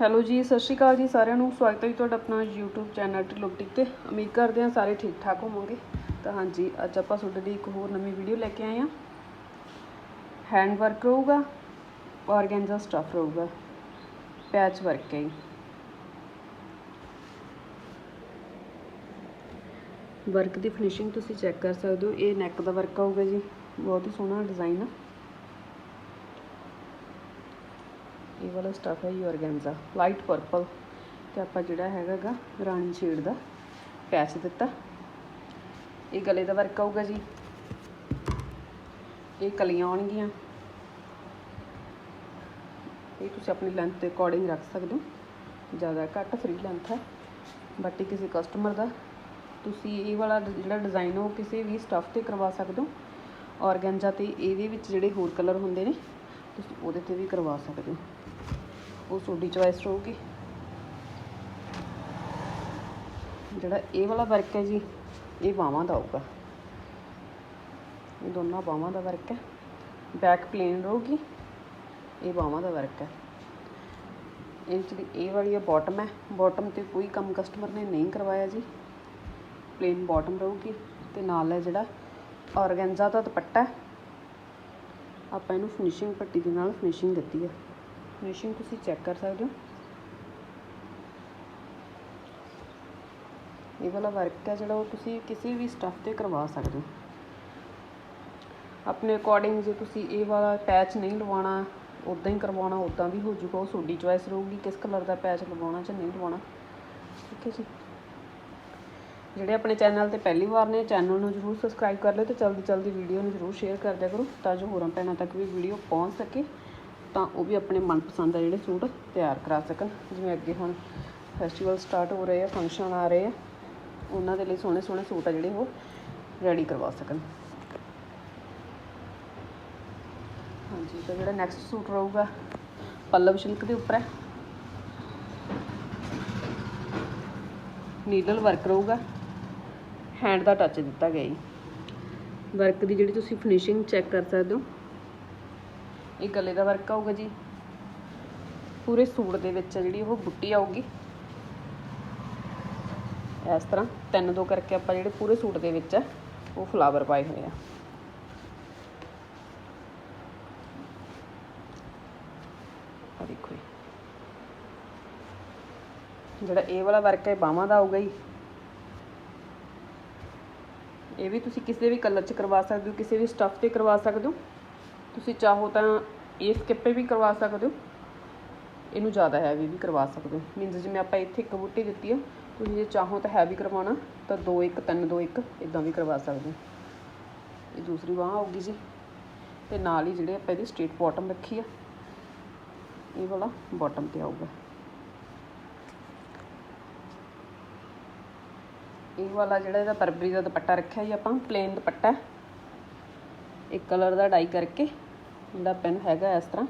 Hello ਜੀ, ਸਤਿ ਸ਼੍ਰੀ ਅਕਾਲ ਜੀ ਸਾਰਿਆਂ ਨੂੰ। ਸਵਾਗਤ ਹੈ ਜੀ ਤੁਹਾਡਾ ਆਪਣਾ YouTube ਚੈਨਲ ਟਿਲੋਟਿਕ ਤੇ। ਉਮੀਦ ਕਰਦੇ ਹਾਂ ਸਾਰੇ ਠੀਕ ਠਾਕ ਹੋਵੋਗੇ। ਤਾਂ ਹਾਂਜੀ, ਅੱਜ ਆਪਾਂ ਤੁਹਾਡੇ ਲਈ ਇੱਕ ਹੋਰ ਨਵੀਂ ਵੀਡੀਓ ਲੈ ਕੇ ਆਏ ਹਾਂ। ਹੈਂਡ ਵਰਕ ਰਹੂਗਾ ਆਰਗੈਂਜ਼ਾ ਸਟਫ ਰਹੂਗਾ। ਪੈਚ ਵਰਕ ਹੈ ਜੀ। ਵਰਕ ਦੀ ਫਿਨਿਸ਼ਿੰਗ ਤੁਸੀਂ ਚੈੱਕ ਕਰ ਸਕਦੇ ਹੋ। ਇਹ ਨੈਕ ਦਾ ਵਰਕ ਆਊਗਾ ਜੀ। ਬਹੁਤ ਹੀ ਸੋਹਣਾ ਡਿਜ਼ਾਈਨ ਆ। ਵਾਲਾ ਸਟਫ ਹੈ ਜੀ ਔਰਗੈਂਜਾ ਲਾਈਟ ਪਰਪਲ ਤੇ ਆਪਾਂ ਜਿਹੜਾ ਹੈਗਾਗਾ ਰਾਣੀ ਸ਼ੇਡ ਦਾ ਪੈਚ ਦਿੱਤਾ। ਇਹ ਗਲੇ ਦਾ ਵਰਕ ਆਊਗਾ ਜੀ। ਇਹ ਕਲੀਆਂ ਆਉਣਗੀਆਂ। ਇਹ ਤੁਸੀਂ ਆਪਣੀ ਲੈਂਥ ਦੇ ਅਕੋਰਡਿੰਗ ਰੱਖ ਸਕਦੇ ਹੋ। ਜ਼ਿਆਦਾ ਘੱਟ ਫ੍ਰੀ ਲੈਂਥ ਹੈ ਬਟ ਕਿਸੇ ਕਸਟਮਰ ਦਾ। ਤੁਸੀਂ ਇਹ ਵਾਲਾ ਜਿਹੜਾ ਡਿਜ਼ਾਈਨ ਉਹ ਕਿਸੇ ਵੀ ਸਟਫ ਤੇ ਕਰਵਾ ਸਕਦੇ ਹੋ। ਔਰਗੈਂਜਾ ਤੇ ਇਹਦੇ ਵਿੱਚ ਜਿਹੜੇ ਹੋਰ ਕਲਰ ਹੁੰਦੇ ਨੇ, ਤੁਸੀਂ ਉਹਦੇ ਤੇ ਵੀ ਕਰਵਾ ਸਕਦੇ ਹੋ। ਉਹ ਤੁਹਾਡੀ ਚੋਇਸ ਰਹੂਗੀ। ਜਿਹੜਾ ਇਹ ਵਾਲਾ ਵਰਕ ਹੈ ਜੀ, ਇਹ ਬਾਹਾਂ ਦਾ ਆਊਗਾ। ਇਹ ਦੋਨਾਂ ਬਾਹਾਂ ਦਾ ਵਰਕ ਹੈ। ਬੈਕ ਪਲੇਨ ਰਹੂਗੀ। ਇਹ ਬਾਹਾਂ ਦਾ ਵਰਕ ਹੈ। ਇਹ ਜਿਹੜੀ ਇਹ ਵਾਲੀ ਹੈ ਬਾਟਮ ਹੈ। ਬਾਟਮ ਤੇ ਕੋਈ ਕੰਮ ਕਸਟਮਰ ਨੇ ਨਹੀਂ ਕਰਵਾਇਆ ਜੀ। ਪਲੇਨ ਬਾਟਮ ਰਹੂਗੀ ਤੇ ਨਾਲ ਹੈ ਜਿਹੜਾ ਔਰਗੈਂਜਾ ਦਾ ਦੁਪੱਟਾ ਆਪਾਂ ਇਹਨੂੰ ਫਿਨਿਸ਼ਿੰਗ ਪੱਟੀ ਦੇ ਨਾਲ ਫਿਨਿਸ਼ਿੰਗ ਦਿੱਤੀ ਹੈ ਫਿਨਿਸ਼ਿੰਗ ਤੁਸੀਂ ਚੈੱਕ ਕਰ ਸਕਦੇ ਹੋ। ਇਹ ਵਾਲਾ ਵਰਕ ਹੈ ਜਿਹੜਾ ਉਹ ਤੁਸੀਂ ਕਿਸੇ ਵੀ ਸਟੱਫ ਤੇ ਕਰਵਾ ਸਕਦੇ ਹੋ। ਆਪਣੇ ਅਕੋਰਡਿੰਗ ਜੇ ਤੁਸੀਂ ਇਹ ਵਾਲਾ ਪੈਚ ਨਹੀਂ ਲਵਾਉਣਾ ਉਦਾਂ ਹੀ ਕਰਵਾਉਣਾ ਉਦਾਂ ਵੀ ਹੋ ਜੂਗਾ ਉਹ ਤੁਹਾਡੀ ਚੋਇਸ ਰਹੂਗੀ ਕਿਸ ਕਲਰ ਦਾ ਪੈਚ ਲਵਾਉਣਾ ਜਾਂ ਨਹੀਂ ਲਵਾਉਣਾ। ਠੀਕ ਹੈ ਜੀ। ਜਿਹੜੇ ਆਪਣੇ ਚੈਨਲ ਤੇ ਪਹਿਲੀ ਵਾਰ ਨੇ ਚੈਨਲ ਨੂੰ ਜਰੂਰ ਸਬਸਕ੍ਰਾਈਬ ਕਰ ਲਿਓ ਤੇ ਜਲਦੀ ਜਲਦੀ ਵੀਡੀਓ ਨੂੰ ਜਰੂਰ ਸ਼ੇਅਰ ਕਰ ਦਿਆ ਕਰੋ, ਤਾਂ ਜੋ ਹੋਰਾਂ ਭੈਣਾਂ ਤੱਕ ਵੀ ਵੀਡੀਓ ਪਹੁੰਚ ਸਕੇ। ਤਾਂ ਉਹ ਵੀ ਆਪਣੇ ਮਨਪਸੰਦ ਦਾ ਜਿਹੜੇ ਸੂਟ ਤਿਆਰ ਕਰਾ ਸਕਣ। ਜਿਵੇਂ ਅੱਗੇ ਹੁਣ ਫੈਸਟੀਵਲ ਸਟਾਰਟ ਹੋ ਰਹੇ ਆ ਫੰਕਸ਼ਨ ਆ ਰਹੇ ਆ, ਉਹਨਾਂ ਦੇ ਲਈ ਸੋਹਣੇ ਸੋਹਣੇ ਸੂਟ ਆ ਜਿਹੜੇ ਉਹ ਰੈਡੀ ਕਰਵਾ ਸਕਣ। ਹਾਂਜੀ, ਤਾਂ ਜਿਹੜਾ ਨੈਕਸਟ ਸੂਟ ਰਹੂਗਾ, ਪੱਲਵ ਸਿਲਕ ਦੇ ਉੱਪਰ ਹੈ। ਨੀਡਲ ਵਰਕ ਰਹੂਗਾ। ਹੈਂਡ ਦਾ ਟੱਚ ਦਿੱਤਾ ਗਿਆ ਜੀ। ਵਰਕ ਦੀ ਜਿਹੜੀ ਤੁਸੀਂ ਫਿਨਿਸ਼ਿੰਗ ਚੈੱਕ ਕਰ ਸਕਦੇ ਹੋ ਇਹ ਗਲੇ ਦਾ ਵਰਕ ਆਊਗਾ ਜੀ। ਪੂਰੇ ਸੂਟ ਦੇ ਵਿੱਚ ਜਿਹੜੀ ਉਹ ਬੁੱਟੀ ਆਊਗੀ। ਇਸ ਤਰ੍ਹਾਂ ਤਿੰਨ ਦੋ ਕਰਕੇ ਆਪਾਂ ਜਿਹੜੇ ਪੂਰੇ ਸੂਟ ਦੇ ਵਿੱਚ ਆ, ਉਹ ਫਲਾਵਰ ਪਾਏ ਹੋਏ ਆ। ਆ ਦੇਖੋ ਜਿਹੜਾ ਇਹ ਵਾਲਾ ਵਰਕ ਹੈ ਬਾਹਾਂ ਦਾ ਆਊਗਾ ਜੀ। ਇਹ ਵੀ ਤੁਸੀਂ ਕਿਸੇ ਵੀ ਕਲਰ 'ਚ ਕਰਵਾ ਸਕਦੇ ਹੋ, ਕਿਸੇ ਵੀ ਸਟੱਫ ਤੇ ਕਰਵਾ ਸਕਦੇ ਹੋ। ਤੁਸੀਂ ਚਾਹੋ ਤਾਂ ਇਹ ਸਕਿੱਪੇ ਵੀ ਕਰਵਾ ਸਕਦੇ ਹੋ। ਇਹਨੂੰ ਜ਼ਿਆਦਾ ਹੈਵੀ ਵੀ ਕਰਵਾ ਸਕਦੇ ਹੋ। ਮੀਨਸ ਜਿਵੇਂ ਆਪਾਂ ਇੱਥੇ ਇੱਕ ਬੂਟੀ ਦਿੱਤੀ ਆ, ਤੁਸੀਂ ਜੇ ਚਾਹੋ ਤਾਂ ਹੈਵੀ ਕਰਵਾਉਣਾ, ਤਾਂ 2 1 3 2 1 ਇਦਾਂ ਵੀ ਕਰਵਾ ਸਕਦੇ ਹੋ। ਇਹ ਦੂਸਰੀ ਬਾਹ ਆਊਗੀ ਜੀ। ਤੇ ਨਾਲ ਹੀ ਜਿਹੜੇ ਆਪਾਂ ਇਹਦੀ ਸਟ੍ਰੇਟ ਬਾਟਮ ਰੱਖੀ ਆ, ਇਹ ਵਾਲਾ ਬਾਟਮ ਤੇ ਆਊਗਾ। ਇਹ ਵਾਲਾ ਜਿਹੜਾ ਇਹਦਾ ਪਰਬਰੀ ਦਾ ਦੁਪੱਟਾ ਰੱਖਿਆ ਜੀ ਆਪਾਂ ਪਲੇਨ ਦੁਪੱਟਾ। ਇੱਕ ਕਲਰ ਦਾ ਡਾਈ ਕਰਕੇ। ਜਿਹੜਾ ਪੈਨ ਹੈਗਾ ਇਸ ਤਰ੍ਹਾਂ।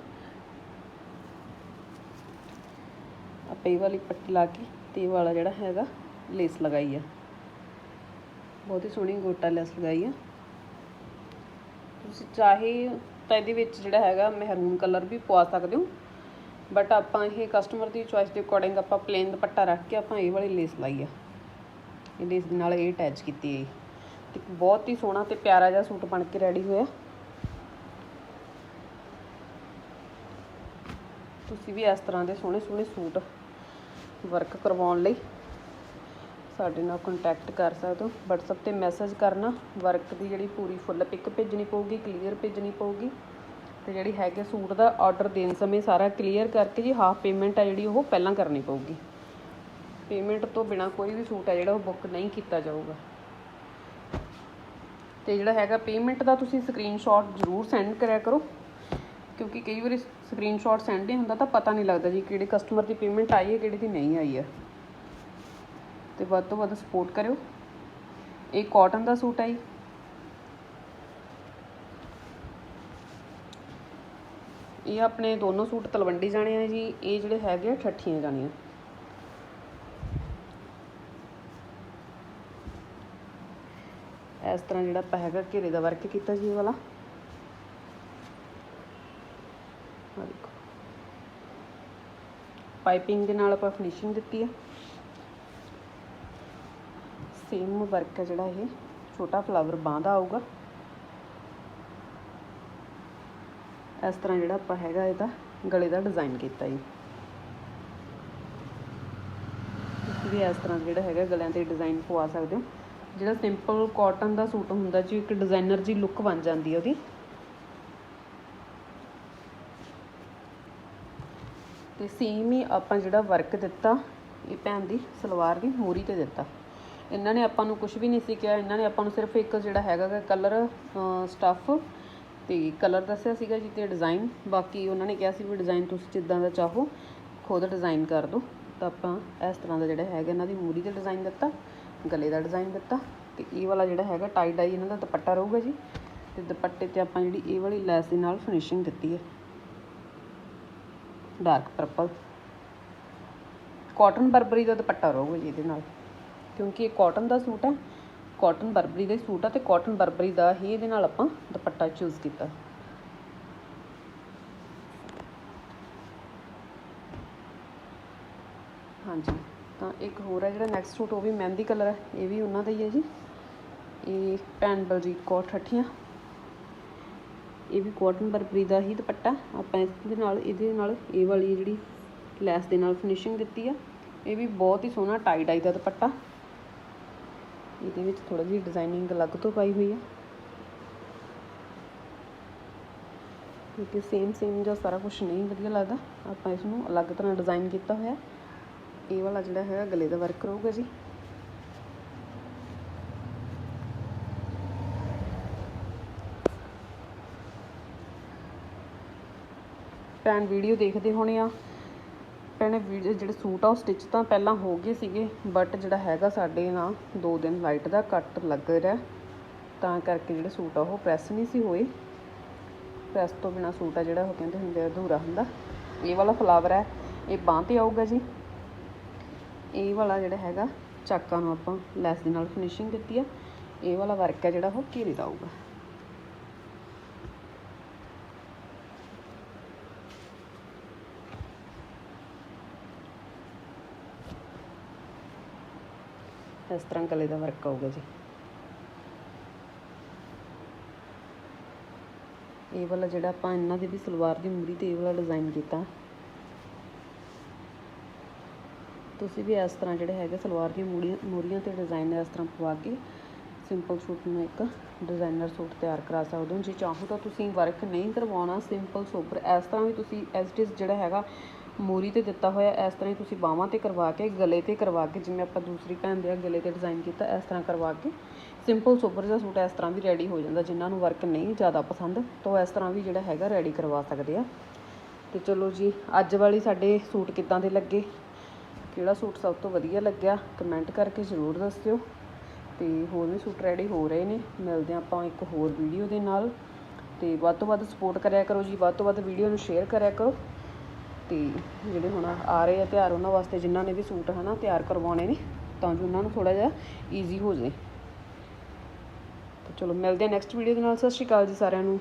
ਆਪਾਂ ਇਹ ਵਾਲੀ ਪੱਟੀ ਲਾ ਕੇ ਤੇ ਇਹ ਵਾਲਾ ਜਿਹੜਾ ਹੈਗਾ, ਲੇਸ ਲਗਾਈ ਆ। ਬਹੁਤ ਹੀ ਸੋਹਣੀ ਗੋਟਾ ਲੈਸ ਲਗਾਈ ਆ। ਤੁਸੀਂ ਚਾਹੇ ਤਾਂ ਇਹਦੇ ਵਿੱਚ ਜਿਹੜਾ ਹੈਗਾ ਮਹਿਰੂਨ ਕਲਰ ਵੀ ਪਵਾ ਸਕਦੇ ਹੋ, ਬਟ ਆਪਾਂ ਇਹ ਕਸਟਮਰ ਦੀ ਚੋਇਸ ਦੇ ਅਕੋਰਡਿੰਗ ਆਪਾਂ ਪਲੇਨ ਦੁਪੱਟਾ ਰੱਖ ਕੇ ਆਪਾਂ ਇਹ ਵਾਲੀ ਲੇਸ ਲਾਈ ਆ। ਇਹ ਲੇਸ ਦੇ ਨਾਲ ਇਹ ਅਟੈਚ ਕੀਤੀ ਹੈ ਤੇ ਬਹੁਤ ਹੀ ਸੋਹਣਾ ਤੇ ਪਿਆਰਾ ਜਿਹਾ ਸੂਟ ਬਣ ਕੇ ਰੈਡੀ ਹੋਇਆ। ਤੁਸੀਂ ਵੀ ਇਸ ਤਰ੍ਹਾਂ ਦੇ ਸੋਹਣੇ ਸੋਹਣੇ ਸੂਟ ਵਰਕ ਕਰਵਾਉਣ ਲਈ ਸਾਡੇ ਨਾਲ ਕੰਟੈਕਟ ਕਰ ਸਕਦੇ ਹੋ। WhatsApp ਤੇ ਮੈਸੇਜ ਕਰਨਾ ਵਰਕ ਦੀ ਜਿਹੜੀ ਪੂਰੀ ਫੁੱਲ ਪਿਕ ਭੇਜਣੀ ਪਊਗੀ ਕਲੀਅਰ ਭੇਜਣੀ ਪਊਗੀ ਤੇ ਜਿਹੜੀ ਹੈਗੇ ਸੂਟ ਦਾ ਆਰਡਰ ਦੇਣ ਸਮੇਂ ਸਾਰਾ ਕਲੀਅਰ ਕਰਕੇ ਜੀ ਹਾਫ ਪੇਮੈਂਟ ਹੈ ਜਿਹੜੀ ਉਹ ਪਹਿਲਾਂ ਕਰਨੀ ਪਊਗੀ। ਪੇਮੈਂਟ ਤੋਂ ਬਿਨਾ ਕੋਈ ਵੀ ਸੂਟ ਹੈ ਜਿਹੜਾ ਉਹ ਬੁੱਕ ਨਹੀਂ ਕੀਤਾ ਜਾਊਗਾ। ਤੇ ਜਿਹੜਾ ਹੈਗਾ ਪੇਮੈਂਟ ਦਾ ਤੁਸੀਂ ਸਕਰੀਨਸ਼ਾਟ ਜ਼ਰੂਰ ਸੈਂਡ ਕਰਿਆ ਕਰੋ। ਕਿਉਂਕਿ ਕਈ ਵਾਰੀ ਸਕਰੀਨਸ਼ਾਟ ਸੈਂਡ ਨਹੀਂ ਹੁੰਦਾ ਤਾਂ ਪਤਾ ਨਹੀਂ ਲੱਗਦਾ ਜੀ ਕਿਹੜੇ ਕਸਟਮਰ ਦੀ ਪੇਮੈਂਟ ਆਈ ਹੈ, ਕਿਹੜੇ ਦੀ ਨਹੀਂ ਆਈ ਹੈ। ਤੇ ਵੱਧ ਤੋਂ ਵੱਧ ਸਪੋਰਟ ਕਰਿਓ। ਇਹ ਕਾਟਨ ਦਾ ਸੂਟ ਹੈ ਜੀ। ਇਹ ਆਪਣੇ ਦੋਨੋਂ ਸੂਟ ਤਲਵੰਡੀ ਜਾਣੇ ਆ ਜੀ। ਇਹ ਜਿਹੜੇ ਹੈਗੇ ਆ, ਠੱਠੀਆਂ ਜਾਣੀਆਂ। ਇਸ ਤਰ੍ਹਾਂ ਜਿਹੜਾ ਆਪਾਂ ਹੈਗਾ ਘੇਰੇ ਦਾ ਵਰਕ ਕੀਤਾ ਜੀ ਇਹ ਵਾਲਾ। ਆਹ ਦੇਖੋ। ਪਾਈਪਿੰਗ ਦੇ ਨਾਲ ਆਪਾਂ ਫਿਨਿਸ਼ਿੰਗ ਦਿੱਤੀ ਹੈ ਸੇਮ ਵਰਕ ਹੈ ਜਿਹੜਾ ਇਹ। ਛੋਟਾ ਫਲਾਵਰ ਬਾਂਹ ਦਾ ਆਊਗਾ। ਇਸ ਤਰ੍ਹਾਂ ਜਿਹੜਾ ਆਪਾਂ ਹੈਗਾ ਇਹਦਾ ਗਲੇ ਦਾ ਡਿਜ਼ਾਈਨ ਕੀਤਾ ਜੀ। ਤੁਸੀਂ ਵੀ ਇਸ ਤਰ੍ਹਾਂ ਜਿਹੜਾ ਹੈਗਾ ਗਲਿਆਂ ਤੇ ਡਿਜ਼ਾਈਨ ਪਵਾ ਸਕਦੇ ਹੋ। ਜਿਹੜਾ ਸਿੰਪਲ ਕਾਟਨ ਦਾ ਸੂਟ ਹੁੰਦਾ ਜੀ, ਇੱਕ ਡਿਜ਼ਾਈਨਰ ਜੀ ਲੁੱਕ ਬਣ ਜਾਂਦੀ ਹੈ ਉਹਦੀ। ਤੇ ਸੇਮ ਹੀ ਆਪਾਂ ਜਿਹੜਾ ਵਰਕ ਦਿੱਤਾ, ਇਹ ਭੈਣ ਦੀ ਸਲਵਾਰ ਦੀ ਮੂਰੀ ਤੇ ਦਿੱਤਾ। ਇਹਨਾਂ ਨੇ ਆਪਾਂ ਨੂੰ ਕੁਝ ਵੀ ਨਹੀਂ ਸੀ ਕਿਹਾ, ਇਹਨਾਂ ਨੇ ਆਪਾਂ ਨੂੰ ਸਿਰਫ ਇੱਕ ਜਿਹੜਾ ਹੈਗਾ ਕਲਰ ਸਟੱਫ ਤੇ ਕਲਰ ਦੱਸਿਆ ਸੀਗਾ ਜੀ ਤੇ ਡਿਜ਼ਾਈਨ ਬਾਕੀ ਉਹਨਾਂ ਨੇ ਕਿਹਾ ਸੀ ਵੀ ਡਿਜ਼ਾਈਨ ਤੁਸੀਂ ਜਿੱਦਾਂ ਦਾ ਚਾਹੋ, ਖੁਦ ਡਿਜ਼ਾਈਨ ਕਰ ਦਿਓ। ਤਾਂ ਆਪਾਂ ਇਸ ਤਰ੍ਹਾਂ ਦਾ ਜਿਹੜਾ ਹੈਗਾ ਇਹਨਾਂ ਦੀ ਮੂਰੀ ਤੇ ਡਿਜ਼ਾਈਨ ਦਿੱਤਾ, ਗਲੇ ਦਾ ਡਿਜ਼ਾਈਨ ਦਿੱਤਾ। ਤੇ ਇਹ ਵਾਲਾ ਜਿਹੜਾ ਹੈਗਾ ਟਾਈ ਡਾਈ ਇਹਨਾਂ ਦਾ ਦੁਪੱਟਾ ਰਹੂਗਾ ਜੀ। ਤੇ ਦੁਪੱਟੇ ਤੇ ਆਪਾਂ ਜਿਹੜੀ ਇਹ ਵਾਲੀ ਲੈਸ ਦੇ ਨਾਲ ਫਿਨਿਸ਼ਿੰਗ ਦਿੱਤੀ ਹੈ। Dark purple. ਕਾਟਨ ਬਰਬਰੀ ਦਾ ਦੁਪੱਟਾ ਰਹੂਗਾ ਜੀ ਇਹਦੇ ਨਾਲ। ਕਿਉਂਕਿ ਇਹ ਕਾਟਨ ਦਾ ਸੂਟ ਹੈ, ਕਾਟਨ ਬਰਬਰੀ ਦਾ ਹੀ ਸੂਟ ਆ ਤੇ ਕਾਟਨ ਬਰਬਰੀ ਦਾ ਹੀ ਇਹਦੇ ਨਾਲ ਆਪਾਂ ਦੁਪੱਟਾ ਚੂਜ਼ ਕੀਤਾ। ਹਾਂਜੀ, ਤਾਂ ਇੱਕ ਹੋਰ ਹੈ ਜਿਹੜਾ ਨੈਕਸਟ ਸੂਟ ਉਹ ਵੀ ਮਹਿੰਦੀ ਕਲਰ ਹੈ, ਇਹ ਵੀ ਉਹਨਾਂ ਦਾ ਹੀ ਹੈ ਜੀ। ਇਹ ਭੈਣ ਬਲਜੀਤ ਕੌਰ ਠੱਠੀਆਂ। ਇਹ ਵੀ ਕਾਟਨ ਬਰਬਰੀ ਦਾ ਹੀ ਦੁਪੱਟਾ। ਆਪਾਂ ਇਸ ਦੇ ਨਾਲ, ਇਹਦੇ ਨਾਲ ਇਹ ਵਾਲੀ ਜਿਹੜੀ ਲੈਸ ਦੇ ਨਾਲ ਫਿਨਿਸ਼ਿੰਗ ਦਿੱਤੀ ਆ। ਇਹ ਵੀ ਬਹੁਤ ਹੀ ਸੋਹਣਾ ਟਾਈ ਡਾਈ ਦਾ ਦੁਪੱਟਾ। ਇਹਦੇ ਵਿੱਚ ਥੋੜਾ ਜਿਹੀ ਡਿਜ਼ਾਈਨਿੰਗ ਅਲੱਗ ਤੋਂ ਪਾਈ ਹੋਈ ਆ। ਕਿਉਂਕਿ ਸੇਮ ਸੇਮ ਜਿਹਾ ਸਾਰਾ ਕੁਝ ਨਹੀਂ ਵਧੀਆ ਲੱਗਦਾ। ਆਪਾਂ ਇਸ ਨੂੰ ਅਲੱਗ ਤਰ੍ਹਾਂ ਡਿਜ਼ਾਈਨ ਕੀਤਾ ਹੋਇਆ। ਇਹ ਵਾਲਾ ਜਿਹੜਾ ਹੈਗਾ, ਗਲੇ ਦਾ ਵਰਕ ਰਹੂਗਾ ਜੀ। ਭੈਣ ਵੀਡੀਓ ਦੇਖਦੇ ਹੋਣੇ ਆ। ਭੈਣੇ, ਵੀਡੀਓ ਜਿਹੜੇ ਸੂਟ ਆ, ਉਹ ਸਟਿਚ ਤਾਂ ਪਹਿਲਾਂ ਹੋ ਗਏ ਸੀਗੇ ਬਟ ਜਿਹੜਾ ਹੈਗਾ ਸਾਡੇ ਨਾਲ, ਦੋ ਦਿਨ ਲਾਈਟ ਦਾ ਕੱਟ ਲੱਗ ਰਿਹਾ ਤਾਂ ਕਰਕੇ ਜਿਹੜੇ ਸੂਟ ਆ, ਉਹ ਪ੍ਰੈਸ ਨਹੀਂ ਸੀ ਹੋਏ। ਪ੍ਰੈਸ ਤੋਂ ਬਿਨਾ ਸੂਟ ਆ ਜਿਹੜਾ, ਉਹ ਕਹਿੰਦੇ ਹੁੰਦੇ ਆ, ਅਧੂਰਾ ਹੁੰਦਾ। ਇਹ ਵਾਲਾ ਫਲਾਵਰ ਹੈ ਇਹ ਬਾਂਹ ਤੇ ਆਊਗਾ ਜੀ। ਇਹ ਵਾਲਾ ਜਿਹੜਾ ਹੈਗਾ, ਚਾਕਾਂ ਨੂੰ ਆਪਾਂ ਲੈਸ ਦੇ ਨਾਲ ਫਿਨਿਸ਼ਿੰਗ ਦਿੱਤੀ ਆ। ਇਹ ਵਾਲਾ ਵਰਕ ਹੈ ਜਿਹੜਾ, ਉਹ ਘੇਰੇ ਦਾ ਆਊਗਾ। ਇਸ ਤਰ੍ਹਾਂ ਗਲੇ ਦਾ ਵਰਕ ਆਊਗਾ ਜੀ। ਇਹ ਵਾਲਾ ਜਿਹੜਾ ਆਪਾਂ ਇਹਨਾਂ ਦੇ ਵੀ ਸਲਵਾਰ ਦੀ ਮੂਰੀ ਤੇ ਇਹ ਵਾਲਾ ਡਿਜ਼ਾਈਨ ਕੀਤਾ। ਤੁਸੀਂ ਵੀ ਇਸ ਤਰ੍ਹਾਂ ਜਿਹੜੇ ਹੈਗੇ ਸਲਵਾਰ ਦੀਆਂ ਮੂਰੀਆਂ ਮੂਰੀਆਂ ਤੇ ਡਿਜ਼ਾਈਨ ਇਸ ਤਰ੍ਹਾਂ ਪਵਾ ਕੇ ਸਿੰਪਲ ਸੂਟ ਨੂੰ ਇੱਕ ਡਿਜ਼ਾਈਨਰ ਸੂਟ ਤਿਆਰ ਕਰਾ ਸਕਦੇ ਹੋ। ਜੇ ਚਾਹੋ ਤਾਂ ਤੁਸੀਂ ਵਰਕ ਨਹੀਂ ਕਰਵਾਉਣਾ ਸਿੰਪਲ ਸੋਬਰ ਇਸ ਤਰ੍ਹਾਂ ਵੀ ਤੁਸੀਂ ਐਸ ਇਟ ਇਜ਼ ਜਿਹੜਾ ਹੈਗਾ ਮੂਰੀ ਤੇ ਦਿੱਤਾ ਹੋਇਆ, ਇਸ ਤਰ੍ਹਾਂ ਹੀ ਤੁਸੀਂ ਬਾਹਾਂ ਤੇ ਕਰਵਾ ਕੇ, ਗਲੇ ਤੇ ਕਰਵਾ ਕੇ, ਜਿਵੇਂ ਆਪਾਂ ਦੂਸਰੀ ਭੈਣ ਦੇ ਗਲੇ ਤੇ ਡਿਜ਼ਾਈਨ ਕੀਤਾ, ਇਸ ਤਰ੍ਹਾਂ ਕਰਵਾ ਕੇ ਸਿੰਪਲ ਸੋਬਰ ਜਿਹਾ ਸੂਟ ਇਸ ਤਰ੍ਹਾਂ ਵੀ ਰੈਡੀ ਹੋ ਜਾਂਦਾ, ਜਿਨ੍ਹਾਂ ਨੂੰ ਵਰਕ ਨਹੀਂ ਜ਼ਿਆਦਾ ਪਸੰਦ, ਤਾਂ ਉਹ ਇਸ ਤਰ੍ਹਾਂ ਵੀ ਜਿਹੜਾ ਹੈਗਾ ਰੈਡੀ ਕਰਵਾ ਸਕਦੇ ਆ। ਤੇ ਚਲੋ ਜੀ, ਅੱਜ ਵਾਲੀ ਸਾਡੇ ਸੂਟ ਕਿੱਦਾਂ ਦੇ ਲੱਗੇ? ਕਿਹੜਾ ਸੂਟ ਸਭ ਤੋਂ ਵਧੀਆ ਲੱਗਿਆ? ਕਮੈਂਟ ਕਰਕੇ ਜ਼ਰੂਰ ਦੱਸਿਓ। ਤੇ ਹੋਰ ਵੀ ਸੂਟ ਰੈਡੀ ਹੋ ਰਹੇ ਨੇ, ਮਿਲਦੇ ਹਾਂ ਆਪਾਂ ਇੱਕ ਹੋਰ ਵੀਡੀਓ ਦੇ ਨਾਲ। ਤੇ ਵੱਧ ਤੋਂ ਵੱਧ ਸਪੋਰਟ ਕਰਿਆ ਕਰੋ ਜੀ, ਵੱਧ ਤੋਂ ਵੱਧ ਵੀਡੀਓ ਨੂੰ ਸ਼ੇਅਰ ਕਰਿਆ ਕਰੋ। ਅਤੇ ਜਿਹੜੇ ਹੁਣ ਆ ਰਹੇ ਆ ਤਿਉਹਾਰ, ਉਹਨਾਂ ਵਾਸਤੇ ਜਿਨ੍ਹਾਂ ਨੇ ਵੀ ਸੂਟ ਹੈ ਨਾ ਤਿਆਰ ਕਰਵਾਉਣੇ ਨੇ, ਤਾਂ ਜੋ ਉਹਨਾਂ ਨੂੰ ਥੋੜ੍ਹਾ ਜਿਹਾ ਈਜ਼ੀ ਹੋ ਜਾਵੇ ਚਲੋ ਮਿਲਦੇ ਹਾਂ ਨੈਕਸਟ ਵੀਡੀਓ ਦੇ ਨਾਲ। ਸਤਿ ਸ਼੍ਰੀ ਅਕਾਲ ਜੀ ਸਾਰਿਆਂ ਨੂੰ।